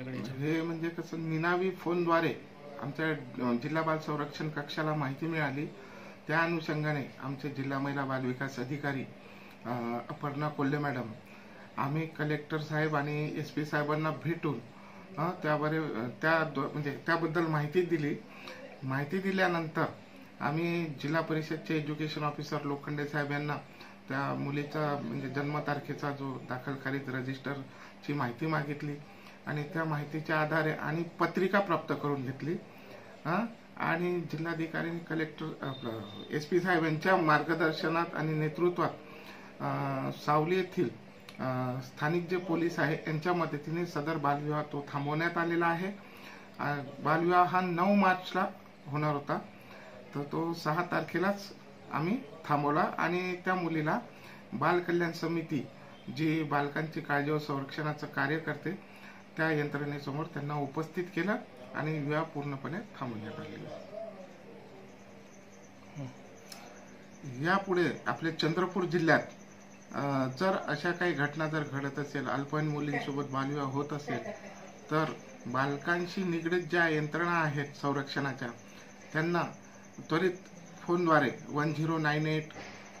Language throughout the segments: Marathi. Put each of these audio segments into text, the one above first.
हे म्हणजे कसं निनावी फोनद्वारे आमच्या जिल्हा बाल संरक्षण कक्षाला माहिती मिळाली. त्या अनुषंगाने आमचे जिल्हा महिला बाल विकास अधिकारी अपर्णा कोल्हे मॅडम आम्ही कलेक्टर साहेब आणि एस पी साहेबांना भेटून त्यावर त्या दो- म्हणजे त्याबद्दल माहिती दिली. माहिती दिल्यानंतर आम्ही जिल्हा परिषदचे एज्युकेशन ऑफिसर लोखंडे साहेब यांना त्या मुलीचा म्हणजे जन्मतारखेचा जो दाखल करीत रजिस्टरची माहिती मागितली. आणि त्या माहितीच्या आधारे आणि पत्रिका प्राप्त करून घेतली. आणि जिल्हाधिकारी कलेक्टर आपलं एस पी साहेब यांच्या मार्गदर्शनात आणि नेतृत्वात सावली येथील स्थानिक जे पोलीस आहे यांच्या मदतीने सदर बालविवाह तो थांबवण्यात आलेला आहे. बालविवाह हा नऊ मार्चला होणार होता. तर तो सहा तारखेलाच आम्ही थांबवला आणि त्या मुलीला बाल कल्याण समिती जी बालकांची काळजी व संरक्षणाचं कार्य करते त्या यंत्रणेसमोर त्यांना उपस्थित केलं आणि विवाह पूर्णपणे थांबवण्यात आलेला. यापुढे आपल्या चंद्रपूर जिल्ह्यात जर अशा काही घटना जर घडत असेल अल्पवयीन मुलींसोबत बालविवाह होत असेल तर बालकांशी निगडीत ज्या यंत्रणा आहेत संरक्षणाच्या त्यांना त्वरित फोनद्वारे वन झिरो नाईन एट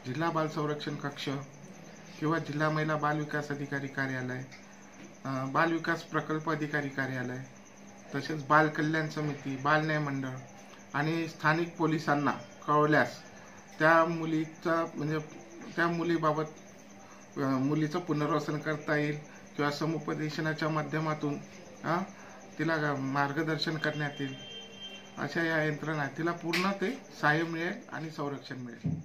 जिल्हा बाल संरक्षण कक्ष किंवा जिल्हा महिला बाल विकास अधिकारी कार्यालय बालविकास बाल विकास प्रकल्प अधिकारी कार्यालय तसेच बाल कल्याण समिती बाल न्याय मंडळ आणि स्थानिक पोलिसांना कळवल्यास त्या मुलीचा म्हणजे त्या मुलीबाबत मुलीचं पुनर्वसन करता येईल किंवा समुपदेशनाच्या माध्यमातून तिला मार्गदर्शन करण्यात येईल. अशा या यंत्रणा तिला पूर्ण ते सहाय्य मिळेल आणि संरक्षण मिळेल.